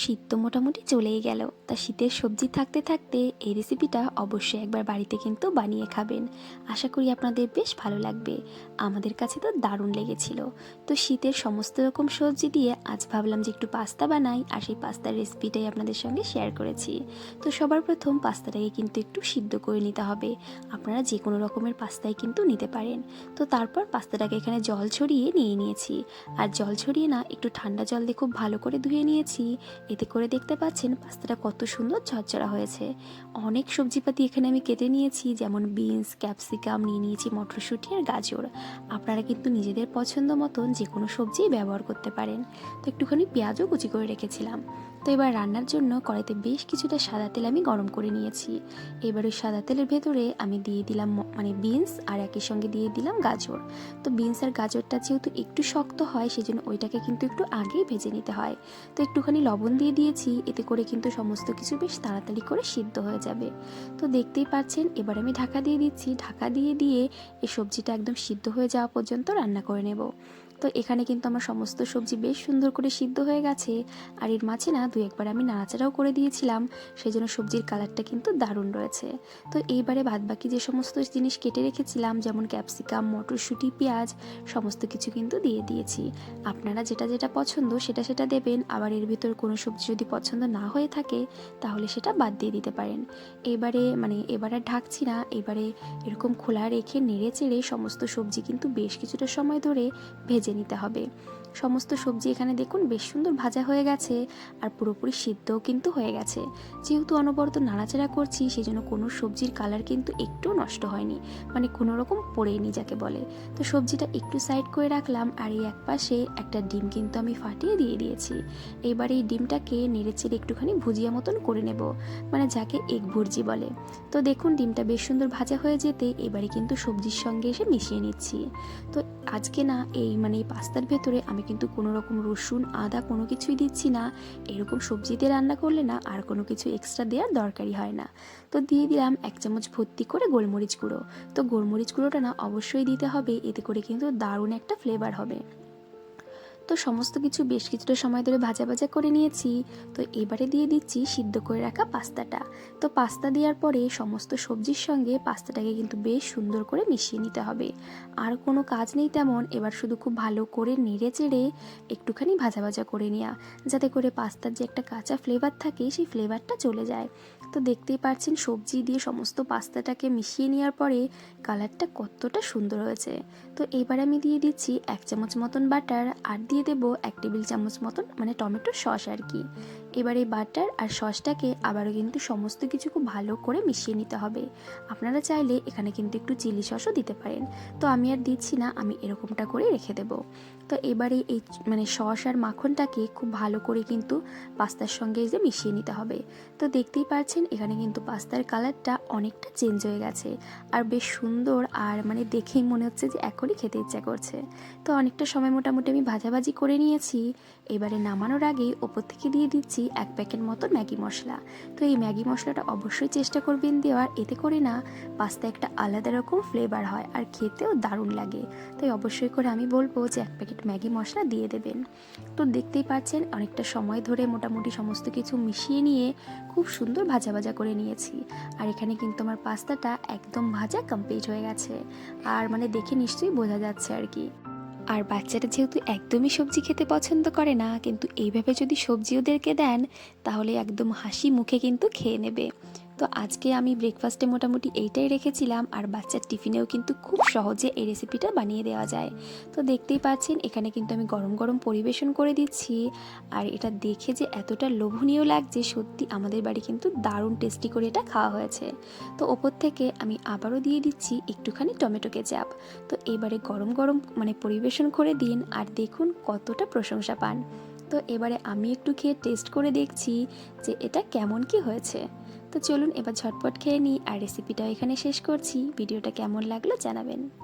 শীত তো মোটামুটি চলেই গেল। তা শীতের সবজি থাকতে থাকতে এই রেসিপিটা অবশ্যই একবার বাড়িতে কিন্তু বানিয়ে খাবেন। আশা করি আপনাদের বেশ ভালো লাগবে। আমাদের কাছে তো দারুণ লেগেছিল। তো শীতের সমস্ত রকম সবজি দিয়ে আজ ভাবলাম যে একটু পাস্তা বানাই আর সেই পাস্তার রেসিপিটাই আপনাদের সঙ্গে শেয়ার করেছি। তো সবার প্রথম পাস্তাটাকে কিন্তু একটু সিদ্ধ করে নিতে হবে। আপনারা যে কোনো রকমের পাস্তাই কিন্তু নিতে পারেন। তো তারপর পাস্তাটাকে এখানে জল ছড়িয়ে নিয়ে নিয়েছি। আর জল ছড়িয়ে না, একটু ঠান্ডা জল দিয়ে খুব ভালো করে ধুয়ে নিয়েছি। এতে করে দেখতে পাচ্ছেন পাস্তাটা কত সুন্দর ঝরঝরা হয়েছে। অনেক সবজিপাতি এখানে আমি কেটে নিয়েছি, যেমন বিনস, ক্যাপসিকাম, নিয়ে নিয়েছি মটরশুঁটি আর গাজর। আপনারা কিন্তু নিজেদের পছন্দ মতন যে কোনো সবজি ব্যবহার করতে পারেন। তো একটুখানি পেঁয়াজও কুচি করে রেখেছিলাম। তো এবার রান্নার জন্য কড়াইতে বেশ কিছুটা সাদা তেল আমি গরম করে নিয়েছি। এবার ওই সাদা তেলের ভেতরে আমি দিয়ে দিলাম মানে বিনস আর একই সঙ্গে দিয়ে দিলাম গাজর। তো বিনস আর গাজরটা যেহেতু একটু শক্ত হয় সেই জন্য ওইটাকে কিন্তু একটু আগেই ভেজে নিতে হয়। তো একটুখানি লবণ দিয়ে দিয়েছি, এতে করে কিন্তু সমস্ত কিছু বেশ তাড়াতাড়ি করে সিদ্ধ হয়ে যাবে। তো দেখতেই পাচ্ছেন, এবার আমি ঢাকা দিয়ে দিচ্ছি। ঢাকা দিয়ে দিয়ে এই সবজিটা একদম সিদ্ধ হয়ে যাওয়া পর্যন্ত রান্না করে নেব। তো এখানে কিন্তু আমার সমস্ত সবজি বেশ সুন্দর করে সিদ্ধ হয়ে গেছে। আর এর মাঝে না দু একবার আমি নাড়াচাড়াও করে দিয়েছিলাম সেই জন্য সবজির কালারটা কিন্তু দারুণ রয়েছে। তো এইবারে বাদবাকি যে সমস্ত জিনিস কেটে রেখেছিলাম, যেমন ক্যাপসিকাম, মটরশুঁটি, পেঁয়াজ, সমস্ত কিছু কিন্তু দিয়ে দিয়েছি। আপনারা যেটা যেটা পছন্দ সেটা সেটা দেবেন, আবার এর ভিতর কোনো সবজি যদি পছন্দ না হয়ে থাকে, তাহলে সেটা বাদ দিয়ে দিতে পারেন। এবারে মানে এবারে ঢাকছি না, এবারে এরকম খোলা রেখে নেড়ে চেড়ে সমস্ত সবজি কিন্তু বেশ কিছুটা সময় ধরে ভেজে নিতে হবে। সমস্ত সবজি এখানে দেখুন বেশ সুন্দর ভাজা হয়ে গেছে আর পুরোপুরি সিদ্ধও কিন্তু হয়ে গেছে। যেহেতু অনবরত নাড়াচাড়া করছি সেই জন্য কোনো সবজির কালার কিন্তু একটু নষ্ট হয়নি। মানে কোনো রকম পড়েনি যাকে বলে। তো সবজিটা একটু সাইড করে রাখলাম আর এই এক পাশে একটা ডিম কিন্তু আমি ফাটিয়ে দিয়ে দিয়েছি। এবার এই ডিমটাকে নেড়েচেড়ে একটুখানি ভুজিয়া মতন করে নেব মানে যাকে এগ ভুর্জি বলে। তো দেখুন ডিমটা বেশ সুন্দর ভাজা হয়ে যেতে এবারে কিন্তু সবজির সঙ্গে এসে মিশিয়ে নিচ্ছি। তো আজকে না এই মানে এই পাস্তার ভেতরে আমি কিন্তু কোনো রকম রসুন, আদা কোনো কিছুই দিচ্ছি না। এরকম সবজিতে রান্না করলে না আর কোনো কিছু এক্সট্রা দেওয়ার দরকারই হয় না। তো দিয়ে দিলাম এক চামচ ভর্তি করে গোলমরিচ গুঁড়ো। তো গোলমরিচ গুঁড়োটা না অবশ্যই দিতে হবে, এতে করে কিন্তু দারুণ একটা ফ্লেভার হবে। তো সমস্ত কিছু বেশ কিছুটা সময় ধরে ভাজা ভাজা করে নিয়েছি। তো এবারে দিয়ে দিচ্ছি সিদ্ধ করে রাখা পাস্তাটা। তো পাস্তা দেওয়ার পরে সমস্ত সবজির সঙ্গে পাস্তাটাকে কিন্তু বেশ সুন্দর করে মিশিয়ে নিতে হবে। আর কোনো কাজ নেই তেমন, এবার শুধু খুব ভালো করে নেড়ে চেড়ে একটুখানি ভাজা ভাজা করে নেওয়া যাতে করে পাস্তার যে একটা কাঁচা ফ্লেভার থাকে সেই ফ্লেভারটা চলে যায়। তো দেখতেই পাচ্ছেন সবজি দিয়ে সমস্ত পাস্তাটাকে মিশিয়ে নেওয়ার পরে কালারটা কতটা সুন্দর হয়েছে। তো এবার আমি দিয়ে দিচ্ছি এক চামচ মতন বাটার আর দিয়ে দেবো এক টেবিল চামচ মতন মানে টমেটো সস আর কি। এবার এই বাটার আর সসটাকে আবারও কিন্তু সমস্ত কিছু খুব ভালো করে মিশিয়ে নিতে হবে। আপনারা চাইলে এখানে কিন্তু একটু চিলি সসও দিতে পারেন। তো আমি আর দিচ্ছি না, আমি এরকমটা করে রেখে দেব। তো এবারে এই মানে সস আর মাখনটাকে খুব ভালো করে কিন্তু পাস্তার সঙ্গে যে মিশিয়ে নিতে হবে। তো দেখতেই পাচ্ছেন, এখানে কিন্তু পাস্তার কালারটা অনেকটা চেঞ্জ হয়ে গেছে। আর বেশ সুন্দর আর মানে দেখেই মনে হচ্ছে যে এখনই খেতে ইচ্ছা করছে। তো অনেকটা সময় মোটামুটি আমি ভাজাভাজি করে নিয়েছি। এবারে নামানোর আগেই ওপর থেকে দিয়ে দিচ্ছি এক প্যাকেট মতো ম্যাগি মশলা। তো এই ম্যাগি মশলাটা অবশ্যই চেষ্টা করবেন দেওয়ার, এতে করে না পাস্তা একটা আলাদা রকম ফ্লেভার হয় আর খেতেও দারুণ লাগে। তাই অবশ্যই করে আমি বলব যে এক প্যাকেট ম্যাগি মশলা দিয়ে দেবেন। তো দেখতেই পাচ্ছেন অনেকটা সময় ধরে মোটামুটি সমস্ত কিছু মিশিয়ে নিয়ে খুব সুন্দর ভাজা ভাজা করে নিয়েছি। আর এখানে কিন্তু আমার পাস্তাটা একদম ভাজা কমপ্লিট হয়ে গেছে। আর মানে দেখে নিশ্চয়ই বোঝা যাচ্ছে আর কি। আর বাচ্চারা যেহেতু একদমই সবজি খেতে পছন্দ করে না, কিন্তু এইভাবে যদি সবজি ওদেরকে দেন, তাহলে একদম হাসি মুখে কিন্তু খেয়ে নেবে। তো আজকে আমি ব্রেকফাস্টে মোটামুটি এইটাই রেখেছিলাম, আর বাচ্চার টিফিনেও কিন্তু খুব সহজে এই রেসিপিটা বানিয়ে দেওয়া যায়। তো দেখতেই পাচ্ছেন, এখানে কিন্তু আমি গরম গরম পরিবেশন করে দিচ্ছি, আর এটা দেখে যে এতটা লোভনীয় লাগছে, সত্যি আমাদের বাড়ি কিন্তু দারুণ টেস্টি করে এটা খাওয়া হয়েছে। তো ওপর থেকে আমি আবারও দিয়ে দিচ্ছি একটুখানি টমেটো কেচাপ। তো এবারে গরম গরম মানে পরিবেশন করে দিন, আর দেখুন কতটা প্রশংসা পান। তো এবারে আমি একটু খেয়ে টেস্ট করে দেখছি যে এটা কেমন কি হয়েছে। তো চলুন এবার ঝটপট খেয়ে নিই আর রেসিপিটাও এখানে শেষ করছি। ভিডিওটা কেমন লাগল জানাবেন।